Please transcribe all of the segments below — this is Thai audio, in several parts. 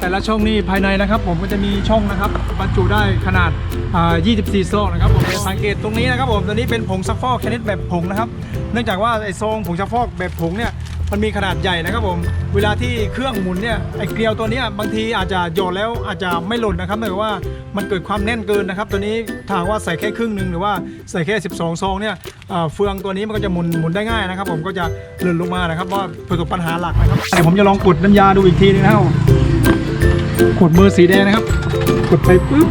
แต่ละช่องนี่ภายในนะครับ ผมก็จะมีช่องนะครับบรรจุได้ขนาด 24 ซองนะครับผมสังเกตตรงนี้นะครับผมตัวนี้เป็นผงซักฟอกชนิดแบบผงนะครับ เนื่องจากว่าไอ้ซองผงซักฟอกแบบผงเนี่ยมันมีขนาดใหญ่นะครับผม เวลาที่เครื่องหมุนเนี่ยไอ้เกลียวตัวนี้บางทีอาจจะโยนแล้วอาจจะไม่หล่นนะครับเนื่องจากว่ามันเกิดความแน่นเกินนะครับ ตัวนี้ถ้ากว่าใส่แค่ครึ่งหนึ่งหรือว่าใส่แค่ 12 ซองเนี่ยเฟืองตัวนี้มันก็จะหมุนหมุนได้ง่ายนะครับ ผมก็จะหล่นลงมานะครับเพราะว่าประสบปัญหาหลักนะครับเดี๋ยวผมจะลองกดน้ำยาดูอีกทีนึงนะครับ กดมือสีแดงนะครับ กดไปปุ๊บ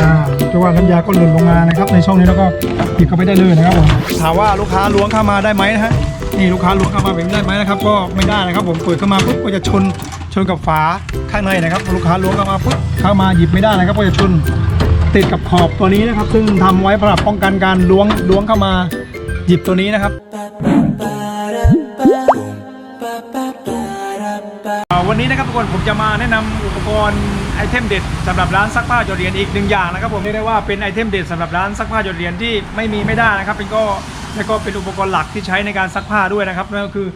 อ่าจังหวะน้ำยาก็หล่นลงมานะครับ ในช่องนี้แล้วก็หยิบเข้าไปได้เลยนะครับผมถามว่าลูกค้าล้วงเข้ามาได้ไหมนะฮะนี่ลูกค้าล้วงเข้ามาแบบนี้ได้ไหมนะครับ ก็ไม่ได้นะครับ ผมเปิดเข้ามาปุ๊บก็จะชนชนกับฝาข้างในนะครับ ลูกค้าล้วงเข้ามาปุ๊บเข้ามาหยิบไม่ได้นะครับก็จะชนติดกับขอบตัวนี้นะครับ ซึ่งทำไว้สำหรับป้องกันการล้วงล้วงเข้ามาหยิบตัวนี้นะครับ วันนี้นะครับทุกคนผมจะมาแนะนำอุปกรณ์ไอเทมเด็ดสำหรับร้านซักผ้าหยดเหรียญอีกหนึ่งอย่างนะครับผมเรียกได้ว่าเป็นไอเทมเด็ดสำหรับร้านซักผ้าหยดเหรียญที่ไม่มีไม่ได้นะครับเป็นก็แล้วก็เป็นอุปกรณ์หลักที่ใช้ในการซักผ้าด้วยนะครับนั่นก็คือ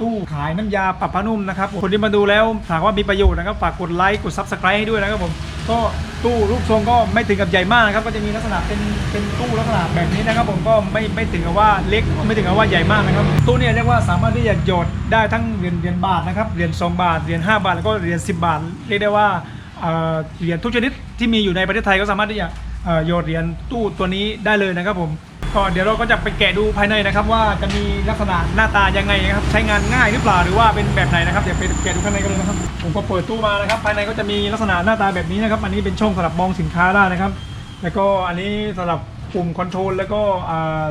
ตู้ขายน้ำยาปรับผ้านุ่มนะครับคนที่มาดูแล้วถามว่ามีประโยชน์นะครับฝากกดไลค์กดซับสไครต์ให้ด้วยนะครับผมก็ ตู้รูปทรงก็ไม่ถึงกับใหญ่มากนะครับก็จะมีลักษณะเป็นเป็นตู้ลักษณะแบบนี้นะครับ ผมก็ไม่ไม่ถึงกับว่าเล็กไม่ถึงกับว่าใหญ่มากนะครับ ตู้เนี่ยเรียกว่าสามารถที่จะหยดได้ทั้งเหรียญเหรียญบาทนะครับเหรียญ2บาทเหรียญ5บาทแล้วก็เหรียญ10บาทเรียกได้ว่าเอ่อเหรียญทุกชนิดที่มีอยู่ในประเทศไทยก็สามารถที่จะเอ่อโยนเหรียญตู้ตัวนี้ได้เลยนะครับผม ก็เดี๋ยวเราก็จะไปแกะดูภายในนะครับ ว่าจะมีลักษณะหน้าตายังไงนะครับ ใช้งานง่ายหรือเปล่าหรือว่าเป็นแบบไหนนะครับเดี๋ยวไปแกะดูข้างในกันเลยนะครับ ผมก็เปิดตู้มานะครับ ภายในก็จะมีลักษณะหน้าตาแบบนี้นะครับ อันนี้เป็นช่องสำหรับมองสินค้าได้นะครับ แล้วก็อันนี้สำหรับปุ่มคอนโทรลแล้วก็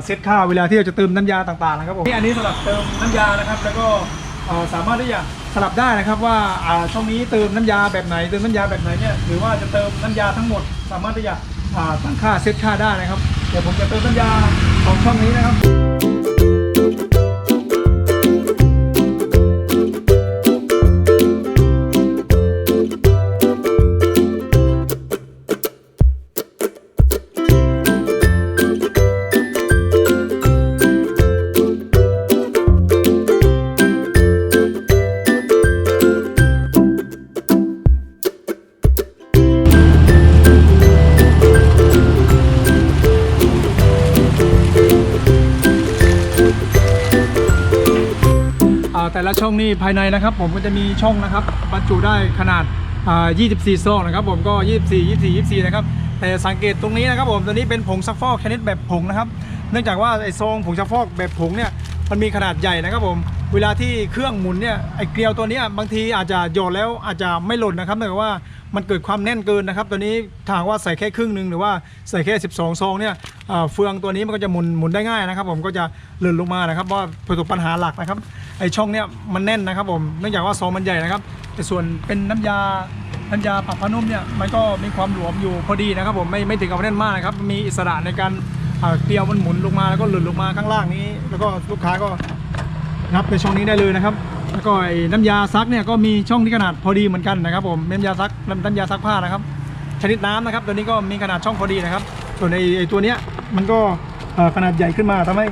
เซตค่าเวลาที่เราจะเติมน้ำยาต่างๆนะครับผมนี่อันนี้สำหรับเติมน้ำยานะครับ แล้วก็สามารถที่จะสลับได้นะครับว่าช่องนี้เติมน้ำยาแบบไหนเติมน้ำยาแบบไหนเนี่ยหรือว่าจะเติมน้ำยาทั้งหมด สามารถที่จะอ่าตั้งค่าเซตค่าได้นะครับ เดี๋ยวผมจะเติมน้ำยาของช่องนี้นะครับ แต่ละช่องนี่ภายในนะครับ ผมก็จะมีช่องนะครับบรรจุได้ขนาดอ่า24 ซองนะครับ ผมก็ 24 24 24 นะครับ แต่สังเกตตรงนี้นะครับ ผมตัวนี้เป็นผงซักฟอกชนิดแบบผงนะครับ เนื่องจากว่าไอ้ซองผงซักฟอกแบบผงเนี่ยมันมีขนาดใหญ่นะครับผมเวลาที่เครื่องหมุนเนี่ยไอ้เกลียวตัวนี้บางทีอาจจะโยนแล้วอาจจะไม่หล่นนะครับเนื่องจากว่า มันเกิดความแน่นเกินนะครับ ตัวนี้ถ้าว่าใส่แค่ครึ่งหนึ่งหรือว่าใส่แค่ 12 ซองเนี่ยเฟืองตัวนี้มันก็จะหมุนหมุนได้ง่ายนะครับ ผมก็จะหล่นลงมานะครับเพราประสบปัญหาหลักนะครับไอช่องเนี้ยมันแน่นนะครับผมเนื่องจากว่าซองมันใหญ่นะครับ แต่ส่วนเป็นน้ำยาน้ำยาปรับผ้านุ่มเนี่ยมันก็มีความหลวมอยู่พอดีนะครับ ผมไม่ไม่ถึงกับแน่นมากนะครับมีอิสระในการเกลียวมันหมุนลงมาแล้วก็หล่นลงมาข้างล่างนี้ แล้วก็ลูกค้าก็นับในช่องนี้ได้เลยนะครับ แล้วก็ไอ้น้ำยาซักเนี่ยก็มีช่องที่ขนาดพอดีเหมือนกันนะครับผมน้ำยาซักน้ำยาซักผ้านะครับ ชนิดน้ำนะครับ ตัวนี้ก็มีขนาดช่องพอดีนะครับ ส่วนไอ้ตัวเนี้ยมันก็ขนาดใหญ่ขึ้นมาทำให้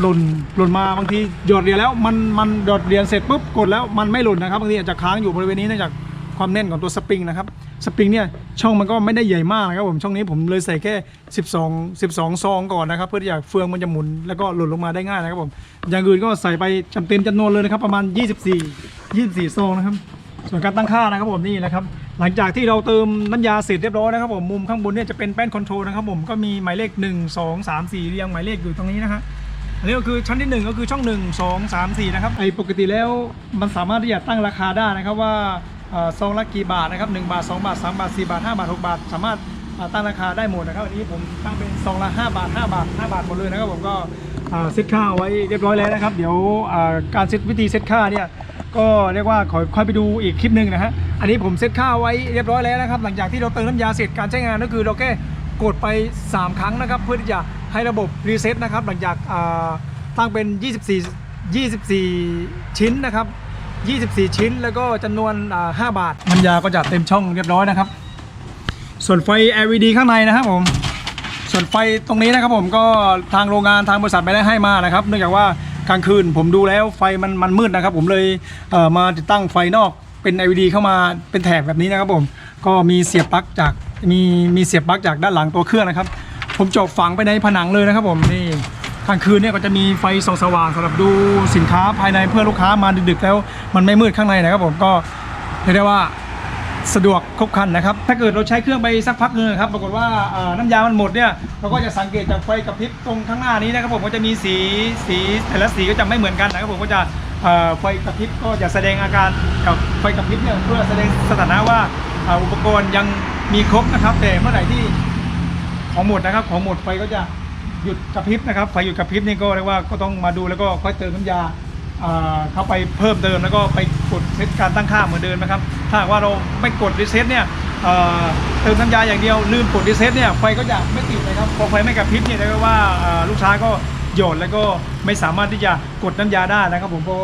หล่นหล่นมาบางทีหยดเหรียญแล้วมันมันหยดเหรียญเสร็จปุ๊บกดแล้วมันไม่หล่นนะครับบางทีอาจจะค้างอยู่บริเวณนี้เนื่องจากความแน่นของตัวสปริงนะครับ สปริงเนี่ยช่องมันก็ไม่ได้ใหญ่มากนะครับผมช่องนี้ผมเลยใส่แค่ 12 12 ซองก่อนนะครับ เพื่อที่จะเฟืองมันจะหมุนแล้วก็หล่นลงมาได้ง่ายนะครับผมอย่างอื่นก็ใส่ไปจำเต็มจำนวนเลยนะครับ ประมาณ 24 24 ซองนะครับ ส่วนการตั้งค่านะครับผมนี่นะครับหลังจากที่เราเติมน้ำยาเสร็จเรียบร้อยนะครับผมมุมข้างบนเนี่ยจะเป็นแป้นคอนโทรลนะครับผมก็มีหมายเลข 1 2 3 4 เรียงหมายเลขอยู่ตรงนี้นะฮะอันนี้ก็คือชั้นที่ 1 ก็คือช่อง 1 2 3 4 นะครับไอ้ปกติแล้วมันสามารถที่จะตั้งราคาได้นะครับว่า เอ่อซองละกี่บาทนะครับ1บาท 2 บาท 3 บาท 4 บาท 5 บาท 6 บาท สามารถตั้งราคาได้หมดนะครับอันนี้ผมตั้งเป็นซองละ 5 บาท 5 บาท 5 บาทหมดเลยนะครับผมก็เอ่อเซตค่าไว้เรียบร้อยแล้วนะครับ เดี๋ยวการเซตวิธีเซตค่าเนี่ยก็เรียกว่าขอค่อยไปดูอีกคลิปหนึ่งนะฮะอันนี้ผมเซตค่าไว้เรียบร้อยแล้วนะครับ หลังจากที่เราเติมน้ำยาเสร็จการใช้งานก็คือเราแค่กดไป 3 ครั้งนะครับ เพื่อที่จะให้ระบบรีเซ็ตนะครับหลังจากตั้งเป็น 24 24 ชิ้นนะครับ 24 ชิ้น แล้วก็จำนวนอ่า5บาทน้ำยาก็จะเต็มช่องเรียบร้อยนะครับ ส่วนไฟ LED ข้างในนะครับผมส่วนไฟตรงนี้นะครับผมก็ทางโรงงานทางบริษัทไม่ได้ให้มานะครับ เนื่องจากว่ากลางคืนผมดูแล้วไฟมันมันมืดนะครับ ผมเลยเอ่อมาติดตั้งไฟนอกเป็น LED เข้ามาเป็นแถบแบบนี้นะครับผมก็มีเสียบปลั๊กจากมีมีเสียบปลั๊กจากด้านหลังตัวเครื่องนะครับ ผมจาะฝังไปในผนังเลยนะครับผมนี่ กลางคืนเนี่ยก็จะมีไฟส่องสว่างสำหรับดูสินค้าภายในเพื่อลูกค้ามาดึกๆแล้ว มันไม่มืดข้างในนะครับผมก็เรียกได้ว่าสะดวกครบครันนะครับ ถ้าเกิดเราใช้เครื่องไปสักพักหนึงครับ ปรากฏว่าน้ำยามันหมดเนี่ย เราก็จะสังเกตจากไฟกระพริบตรงข้างหน้านี้นะครับผมก็จะมีสีสีแต่ละสีก็จะไม่เหมือนกันนะครับผมก็จะไฟกระพริบก็จะแสดงอาการกับไฟกระพริบเนี่ยเพื่อแสดงสถานะว่าอุปกรณ์ยังมีครบนะครับ แต่เมื่อไหร่ที่ของหมดนะครับ ของหมดไฟก็จะ หยุดกระพริบนะครับไฟหยุดกระพริบนี่ก็เรียกว่าก็ต้องมาดูแล้วก็ค่อยเติมน้ำยาเข้าไปเพิ่มเติมแล้วก็ไปกดเซตการตั้งค่าเหมือนเดิมนะครับ ถ้าว่าเราไม่กดรีเซ็ตเนี่ยเเติมน้ำยาอย่างเดียวลืมกดรีเซ็ตเนี่ยไฟก็จะไม่ติดนะครับพอไฟไม่กระพริบเนี่ยเรียกว่าลูกค้าก็โยนแล้วก็ไม่สามารถที่จะกดน้ำยาได้นะครับ ผมพอ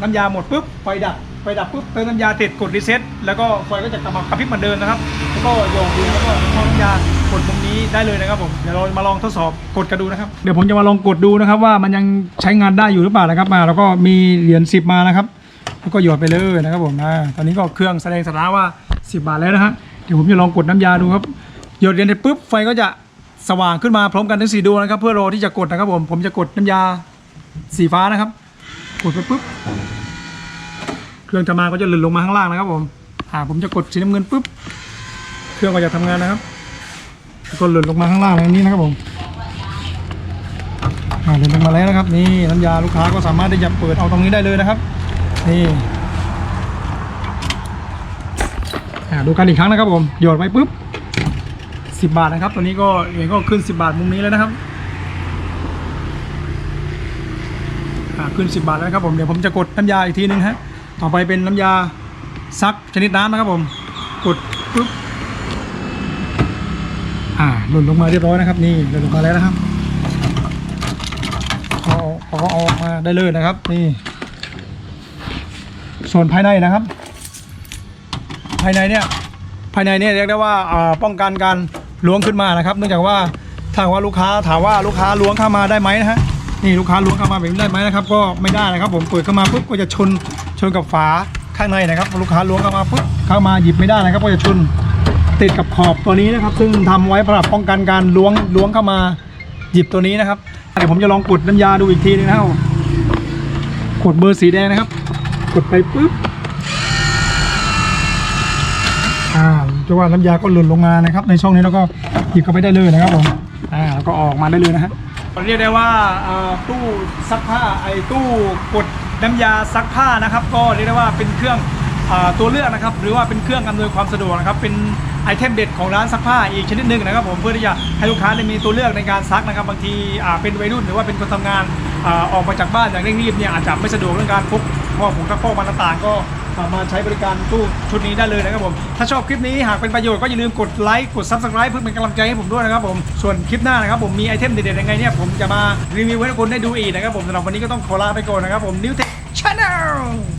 น้ำยาหมดปุ๊บไฟดับไฟดับปุ๊บเติมน้ำยาติดกดรีเซ็ตแล้วก็ไฟก็จะกลับมากระพริบเหมือนเดิมนะครับ ก็โยนดีแล้วก็เข้าน้ำยากดตรงนี้ได้เลยนะครับผมเดี๋ยวเรามาลองทดสอบกดกันดูนะครับเดี๋ยวผมจะมาลองกดดูนะครับ ว่ามันยังใช้งานได้อยู่หรือเปล่านะครับมาแล้วก็มีเหรียญ10 มานะครับแล้วก็หยอดไปเลยนะครับผมอ่าตอนนี้ก็เครื่องแสดงสถานะว่า 10 บาทแล้วนะฮะเดี๋ยวผมจะลองกดน้ำยาดูครับหยดเหรียญเสร็จปุ๊บไฟก็จะสว่างขึ้นมาพร้อมกันทั้งสี่ดวงนะครับ เพื่อรอที่จะกดนะครับผมผมจะกดน้ำยาสีฟ้านะครับ กดไปปุ๊บเครื่องจะมาก็จะหล่นลงมาข้างล่างนะครับผมอ่าผมจะกดสีน้ำเงินปุ๊บ รื่องก็จะทำงานนะครับก็หล่นลงมาข้างล่างอย่างนี้นะครับผมอ่าหล่นลงมาแล้วนะครับ นี่น้ำยาลูกค้าก็สามารถที่จะเปิดเอาตรงนี้ได้เลยนะครับ นี่ดูกันอีกครั้งนะครับผมหยอดไปปุ๊บสิบาทนะครับตัวนี้ก็เหรียญก็ขึ้น 10 บาทมุมนี้แล้วนะครับขึ้น 10 บาทแล้วนะครับผมเดี๋ยวผมจะกดน้ำยาอีกทีนึงฮะต่อไปเป็นน้ำยาซักชนิดน้ำนะครับผมกดปุ๊บ อ่าหล่นลงมาเรียบร้อยนะครับ นี่หล่นลงมาแล้วนะครับเอาเอาเอาออกมาได้เลยนะครับ นี่ ส่วนภายในนะครับ ภายในเนี่ยภายในเนี่ยเรียกได้ว่าอ่าป้องกันการล้วงขึ้นมานะครับ เนื่องจากว่าถ้าว่าลูกค้าถามว่าลูกค้าล้วงเข้ามาได้ไหมนะฮะนี่ลูกค้าล้วงเข้ามาแบบนี้ได้ไหมนะครับ ก็ไม่ได้นะครับ ผมเปิดเข้ามาปุ๊บก็จะชนชนกับฝาข้างในนะครับ ลูกค้าล้วงเข้ามาปุ๊บเข้ามาหยิบไม่ได้นะครับ ก็จะชน ติดกับขอบตัวนี้นะครับ ซึ่งทำไว้สำหรับป้องกันการล้วงล้วงเข้ามาหยิบตัวนี้นะครับเดี๋ยวผมจะลองกดน้ำยาดูอีกทีนึงนะครับกดเบอร์สีแดงนะครับ กดไปปุ๊บอ่าจะว่าน้ำยาก็หล่นลงมานะครับ ในช่องนี้แล้วก็หยิบเข้าไปได้เลยนะครับผมอ่าแล้วก็ออกมาได้เลยนะฮะเรียกได้ว่าอ่าตู้ซักผ้าไอ้ตู้กดน้ำยาซักผ้านะครับ ก็เรียกได้ว่าเป็นเครื่อง ตัวเลือกนะครับ หรือว่าเป็นเครื่องอำนวยความสะดวกนะครับ เป็นไอเทมเด็ดของร้านซักผ้าอีกชนิดหนึ่งนะครับ ผมเพื่อที่จะให้ลูกค้าได้มีตัวเลือกในการซักนะครับ บางทีเป็นวัยรุ่นหรือว่าเป็นคนทำงานอออกมาจากบ้านอย่างเร่งรีบเนี่ยอาจจะไม่สะดวกเรื่องการพกหม้อผงซักฟอกมันต่างก็สามารถใช้บริการตู้ชุดนี้ได้เลยนะครับผม ถ้าชอบคลิปนี้หากเป็นประโยชน์ก็อย่าลืมกดไลค์กด Subscribe เพื่อเป็นกำลังใจให้ผมด้วยนะครับผม ส่วนคลิปหน้านะครับผมมีไอเทมเด็ดๆยังไงเนี่ยผมจะมารีวิวให้ทุกคนได้ดูอีกนะครับผมสำหรับวันนี้ก็ต้องขอลาไปก่อนนะครับผม New Tech Channel